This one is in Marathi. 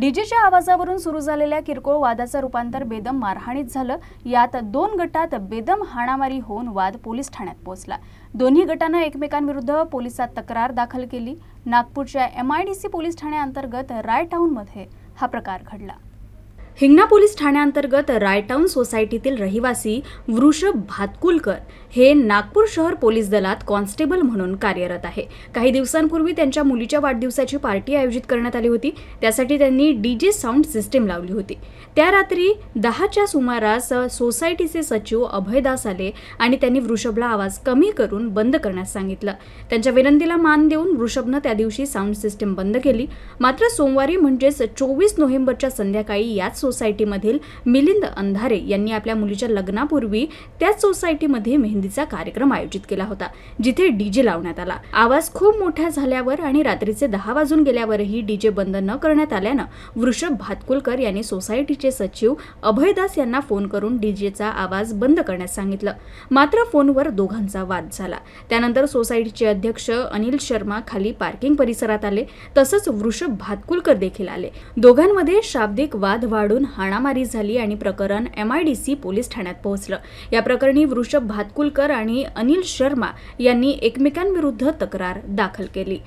डीजेच्या आवाजावरून सुरू झालेल्या किरकोळ वादाचं रूपांतर बेदम मारहाणीत झालं. यात दोन गटात बेदम हाणामारी होऊन वाद पोलीस ठाण्यात पोहोचला. दोन्ही गटानं एकमेकांविरुद्ध पोलिसात तक्रार दाखल केली. नागपूरच्या M I D C police ठाण्याअंतर्गत राय टाऊनमध्ये हा प्रकार घडला. हिंगणा पोलीस ठाण्याअंतर्गत रायटाऊन सोसायटीतील रहिवासी वृषभ भातकुलकर हे नागपूर शहर पोलीस दलात कॉन्स्टेबल म्हणून कार्यरत आहे. काही दिवसांपूर्वी त्यांच्या मुलीच्या वाढदिवसाची पार्टी आयोजित करण्यात आली होती. त्यासाठी त्यांनी डी जे साऊंड सिस्टीम लावली होती. त्या रात्री दहाच्या सुमारास सोसायटीचे सचिव अभयदास आले आणि त्यांनी वृषभला आवाज कमी करून बंद करण्यास सांगितलं. त्यांच्या विनंतीला मान देऊन वृषभनं त्या दिवशी साऊंड सिस्टीम बंद केली. मात्र सोमवारी म्हणजेच चोवीस नोव्हेंबरच्या संध्याकाळी याच सोसायटीमधील मिलिंद अंधारे यांनी आपल्या मुलीच्या लग्नापूर्वी त्याच सोसायटीमध्ये मेहंदीचा कार्यक्रम आयोजित केला होता जिथे डीजे लावण्यात आला. आवाज खूप मोठा झाल्यावर आणि रात्रीचे दहा वाजून गेल्यावरही डीजे बंद न करण्यात आल्यानं वृषभ भातकुलकर यांनी सोसायटीचे सचिव अभयदास यांना फोन करून डीजेचा आवाज बंद करण्यास सांगितलं. मात्र फोनवर दोघांचा वाद झाला. त्यानंतर सोसायटीचे अध्यक्ष अनिल शर्मा खाली पार्किंग परिसरात आले तसंच वृषभ भातकुलकर देखील आले. दोघांमध्ये शाब्दिक वाद वाढून हाणामारी झाली आणि प्रकरण एमआयडीसी पोलीस ठाण्यात पोहोचलं. या प्रकरणी वृषभ भातकुलकर आणि अनिल शर्मा यांनी एकमेकांविरुद्ध तक्रार दाखल केली.